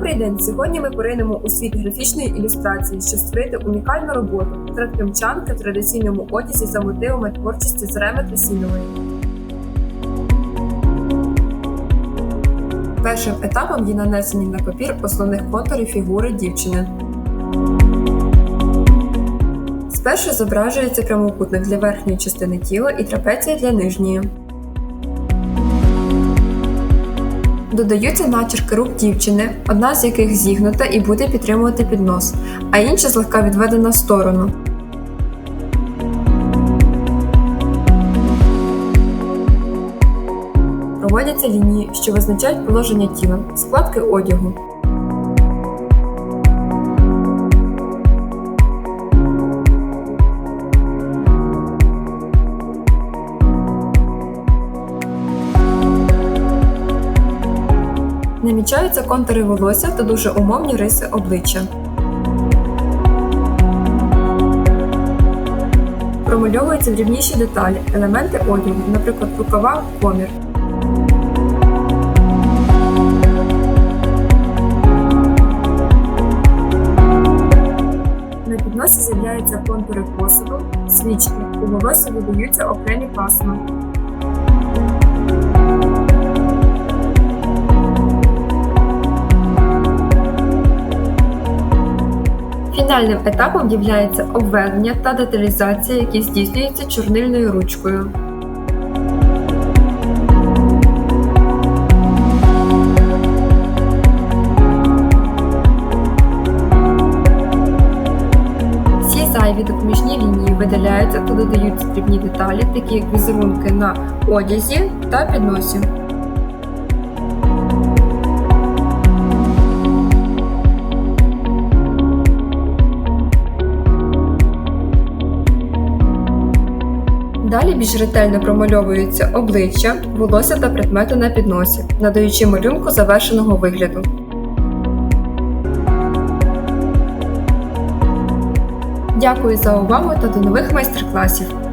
день! Сьогодні ми поринемо у світ графічної ілюстрації, щоб створити унікальну роботу портрет кримчанки в традиційному одязі за мотивами творчості Зареми Тресінової. Першим етапом є нанесення на папір основних контурів фігури дівчини. Спершу зображується прямокутник для верхньої частини тіла і трапеція для нижньої. Додаються начерки рук дівчини, одна з яких зігнута і буде підтримувати піднос, а інша злегка відведена в сторону. Проводяться лінії, що визначають положення тіла, складки одягу. Намічаються контури волосся та дуже умовні риси обличчя. Промальовуються дрібніші деталі, елементи одягу, наприклад, рукава, комір. На підносі з'являються контури посуду, свічки, у волосся додаються окремі пасма. Фінальним етапом є обведення та деталізація, які здійснюються чорнильною ручкою. Всі зайві допоміжні лінії видаляються та додаються дрібні деталі, такі як візерунки на одязі та підносі. Далі більш ретельно промальовуються обличчя, волосся та предмети на підносі, надаючи малюнку завершеного вигляду. Дякую за увагу та до нових майстер-класів!